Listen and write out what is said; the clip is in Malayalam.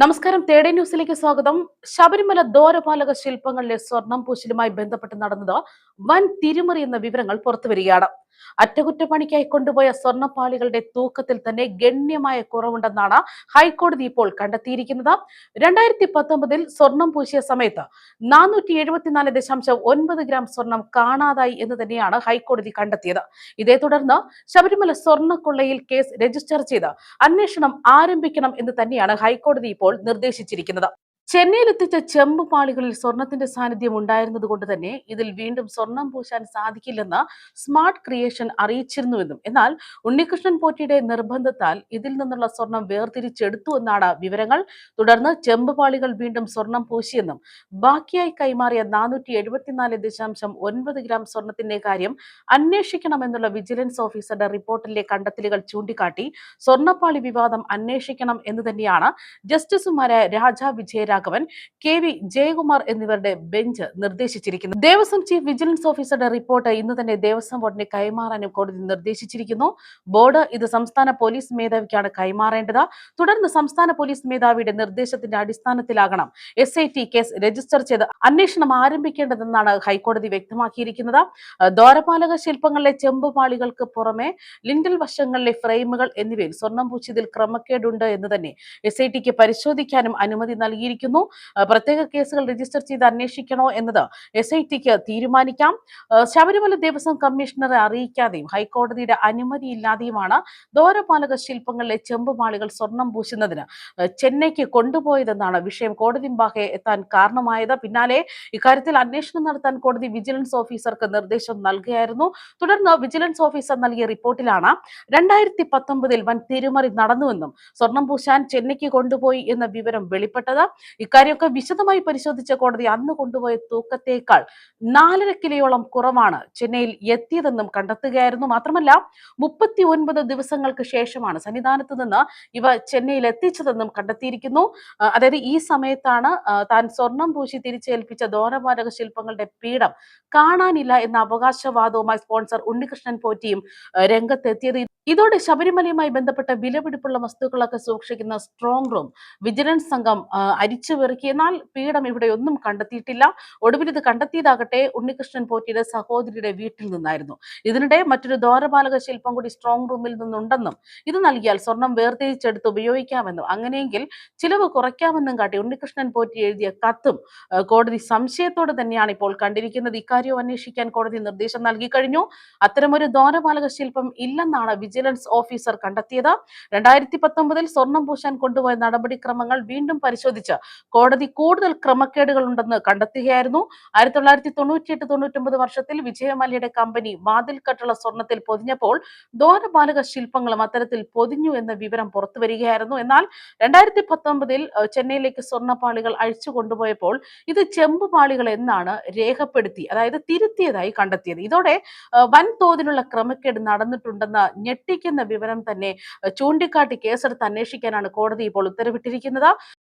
നമസ്കാരം തേടേ ന്യൂസിലേക്ക് സ്വാഗതം. ശബരിമല ദോരപാലക ശില്പങ്ങളിലെ സ്വർണം പൂശലുമായി ബന്ധപ്പെട്ട് നടന്നത് വൻ തിരിമറി എന്ന വിവരങ്ങൾ പുറത്തുവരികയാണ്. അറ്റകുറ്റപ്പണിക്കായി കൊണ്ടുപോയ സ്വർണപ്പാളികളുടെ തൂക്കത്തിൽ തന്നെ ഗണ്യമായ കുറവുണ്ടെന്നാണ് ഹൈക്കോടതി ഇപ്പോൾ കണ്ടെത്തിയിരിക്കുന്നത്. രണ്ടായിരത്തി പത്തൊമ്പതിൽ സ്വർണം പൂശിയ സമയത്ത് നാനൂറ്റി എഴുപത്തിനാല് ദശാംശം ഒൻപത് ഗ്രാം സ്വർണം കാണാതായി എന്ന് തന്നെയാണ് ഹൈക്കോടതി കണ്ടെത്തിയത്. ഇതേ തുടർന്ന് ശബരിമല സ്വർണക്കൊള്ളയിൽ കേസ് രജിസ്റ്റർ ചെയ്ത് അന്വേഷണം ആരംഭിക്കണം എന്ന് തന്നെയാണ് ഹൈക്കോടതി ഇപ്പോൾ നിർദ്ദേശിച്ചിരിക്കുന്നത്. ചെന്നൈയിലെത്തിച്ച ചെമ്പ് പാളികളിൽ സ്വർണത്തിന്റെ സാന്നിധ്യം ഉണ്ടായിരുന്നത് കൊണ്ട് തന്നെ ഇതിൽ വീണ്ടും സ്വർണം പൂശാൻ സാധിക്കില്ലെന്ന് സ്മാർട്ട് ക്രിയേഷൻ അറിയിച്ചിരുന്നുവെന്നും എന്നാൽ ഉണ്ണികൃഷ്ണൻ പോറ്റിയുടെ നിർബന്ധത്താൽ ഇതിൽ നിന്നുള്ള സ്വർണം വേർതിരിച്ചെടുത്തു എന്നാണ് വിവരങ്ങൾ. തുടർന്ന് ചെമ്പ് പാളികൾ വീണ്ടും സ്വർണം പൂശിയെന്നും ബാക്കിയായി കൈമാറിയ നാനൂറ്റി എഴുപത്തിനാല് ദശാംശം ഒൻപത് ഗ്രാം സ്വർണത്തിന്റെ കാര്യം അന്വേഷിക്കണമെന്നുള്ള വിജിലൻസ് ഓഫീസറുടെ റിപ്പോർട്ടിലെ കണ്ടെത്തലുകൾ ചൂണ്ടിക്കാട്ടി സ്വർണപ്പാളി വിവാദം അന്വേഷിക്കണം എന്ന് തന്നെയാണ് ജസ്റ്റിസുമാരായ രാജ വിജയരാഘവൻ കെ വി ജയകുമാർ എന്നിവരുടെ ബെഞ്ച് നിർദ്ദേശിച്ചിരിക്കുന്നു. ദേവസ്വം ചീഫ് വിജിലൻസ് ഓഫീസറുടെ റിപ്പോർട്ട് ഇന്ന് തന്നെ ദേവസ്വം ബോർഡിന് കൈമാറാനും കോടതി നിർദ്ദേശിച്ചിരിക്കുന്നു. ബോർഡ് ഇത് സംസ്ഥാന പോലീസ് മേധാവിക്കാണ് കൈമാറേണ്ടത്. തുടർന്ന് സംസ്ഥാന പോലീസ് മേധാവിയുടെ നിർദ്ദേശത്തിന്റെ അടിസ്ഥാനത്തിലാകണം എസ് കേസ് രജിസ്റ്റർ ചെയ്ത് അന്വേഷണം ആരംഭിക്കേണ്ടതെന്നാണ് ഹൈക്കോടതി വ്യക്തമാക്കിയിരിക്കുന്നത്. ദ്വാരപാലക ശില്പങ്ങളിലെ ചെമ്പുപാളികൾക്ക് പുറമെ ലിൻഡൽ വശങ്ങളിലെ ഫ്രെയിമുകൾ എന്നിവയിൽ സ്വർണം പൂച്ചിയതിൽ ക്രമക്കേടുണ്ട് എന്ന് തന്നെ എസ് പരിശോധിക്കാനും അനുമതി നൽകിയിരിക്കുന്നു. അഹ് പ്രത്യേക കേസുകൾ രജിസ്റ്റർ ചെയ്ത് അന്വേഷിക്കണോ എന്നത് എസ് ഐ ടിക്ക് തീരുമാനിക്കാം. ശബരിമല ദേവസ്വം കമ്മീഷണറെ അറിയിക്കാതെയും ഹൈക്കോടതിയുടെ അനുമതിയില്ലാതെയുമാണ് ദോരപാലക ശില്പങ്ങളിലെ ചെമ്പുമാളികൾ സ്വർണം പൂശുന്നതിന് ചെന്നൈക്ക് കൊണ്ടുപോയതെന്നാണ് വിഷയം കോടതി മുമ്പാകെ എത്താൻ കാരണമായത്. പിന്നാലെ ഇക്കാര്യത്തിൽ അന്വേഷണം നടത്താൻ കോടതി വിജിലൻസ് ഓഫീസർക്ക് നിർദ്ദേശം നൽകുകയായിരുന്നു. തുടർന്ന് വിജിലൻസ് ഓഫീസർ നൽകിയ റിപ്പോർട്ടിലാണ് രണ്ടായിരത്തി പത്തൊമ്പതിൽ വൻ തിരുമറി നടന്നുവെന്നും സ്വർണം പൂശാൻ ചെന്നൈക്ക് കൊണ്ടുപോയി എന്ന വിവരം വെളിപ്പെട്ടത്. ഇക്കാര്യമൊക്കെ വിശദമായി പരിശോധിച്ച കോടതി അന്ന് കൊണ്ടുപോയ തൂക്കത്തേക്കാൾ നാലര കിലോയോളം കുറവാണ് ചെന്നൈയിൽ എത്തിയതെന്നും കണ്ടെത്തുകയായിരുന്നു. മാത്രമല്ല മുപ്പത്തി ഒൻപത് ദിവസങ്ങൾക്ക് ശേഷമാണ് സന്നിധാനത്ത് നിന്ന് ഇവ ചെന്നൈയിൽ എത്തിച്ചതെന്നും കണ്ടെത്തിയിരിക്കുന്നു. അതായത് ഈ സമയത്താണ് താൻ സ്വർണം പൂശി തിരിച്ചേൽപ്പിച്ച ദോരപാലക ശില്പങ്ങളുടെ പീഠം കാണാനില്ല എന്ന അവകാശവാദവുമായി സ്പോൺസർ ഉണ്ണികൃഷ്ണൻ പോറ്റിയും രംഗത്തെത്തിയത്. ഇതോടെ ശബരിമലയുമായി ബന്ധപ്പെട്ട വിലപിടിപ്പുള്ള വസ്തുക്കളൊക്കെ സൂക്ഷിക്കുന്ന സ്ട്രോങ് റൂം വിജിലൻസ് സംഘം ആ, അരിച്ചു പെറുക്കി എന്നാൽ പീഠം ഇവിടെ ഒന്നും കണ്ടെത്തിയിട്ടില്ല. ഒടുവിൽ ഇത് കണ്ടെത്തിയതാകട്ടെ ഉണ്ണികൃഷ്ണൻ പോറ്റിയുടെ സഹോദരിയുടെ വീട്ടിൽ നിന്നായിരുന്നു. ഇതിനിടെ മറ്റൊരു ദ്വാരപാലക ശില്പം കൂടി സ്ട്രോങ് റൂമിൽ നിന്നുണ്ടെന്നും ഇത് നൽകിയാൽ സ്വർണം വേർതിരിച്ചെടുത്ത് ഉപയോഗിക്കാമെന്നും അങ്ങനെയെങ്കിൽ ചിലവ് കുറയ്ക്കാമെന്നും കാട്ടി ഉണ്ണികൃഷ്ണൻ പോറ്റി എഴുതിയ കത്തും കോടതി സംശയത്തോടെ തന്നെയാണ് ഇപ്പോൾ കണ്ടിരിക്കുന്നത്. ഇക്കാര്യവും അന്വേഷിക്കാൻ കോടതി നിർദ്ദേശം നൽകി കഴിഞ്ഞു. അത്തരമൊരു ദ്വാരപാലക ശില്പം ഇല്ലെന്നാണ് വിജിലൻസ് ഓഫീസർ കണ്ടെത്തിയത്. രണ്ടായിരത്തി പത്തൊമ്പതിൽ സ്വർണം പൂശാൻ കൊണ്ടുപോയ നടപടിക്രമങ്ങൾ വീണ്ടും പരിശോധിച്ച് കോടതി കൂടുതൽ ക്രമക്കേടുകൾ ഉണ്ടെന്ന് കണ്ടെത്തുകയായിരുന്നു. ആയിരത്തി തൊള്ളായിരത്തി തൊണ്ണൂറ്റിയെട്ട് തൊണ്ണൂറ്റൊമ്പത് വർഷത്തിൽ വിജയമല്യയുടെ കമ്പനി വാതിൽ കട്ടുള്ള സ്വർണത്തിൽ പൊതിഞ്ഞപ്പോൾ ദ്വാരപാലക ശില്പങ്ങളും അത്തരത്തിൽ പൊതിഞ്ഞു എന്ന വിവരം പുറത്തു വരികയായിരുന്നു. എന്നാൽ രണ്ടായിരത്തി പത്തൊമ്പതിൽ ചെന്നൈയിലേക്ക് സ്വർണപ്പാളികൾ അഴിച്ചു കൊണ്ടുപോയപ്പോൾ ഇത് ചെമ്പുപാളികൾ എന്നാണ് രേഖപ്പെടുത്തി അതായത് തിരുത്തിയതായി കണ്ടെത്തിയത്. ഇതോടെ വൻതോതിലുള്ള ക്രമക്കേട് നടന്നിട്ടുണ്ടെന്ന ഞെട്ടിക്കുന്ന വിവരം തന്നെ ചൂണ്ടിക്കാട്ടി കേസെടുത്ത് അന്വേഷിക്കാനാണ് കോടതി ഇപ്പോൾ ഉത്തരവിട്ടിരിക്കുന്നത്.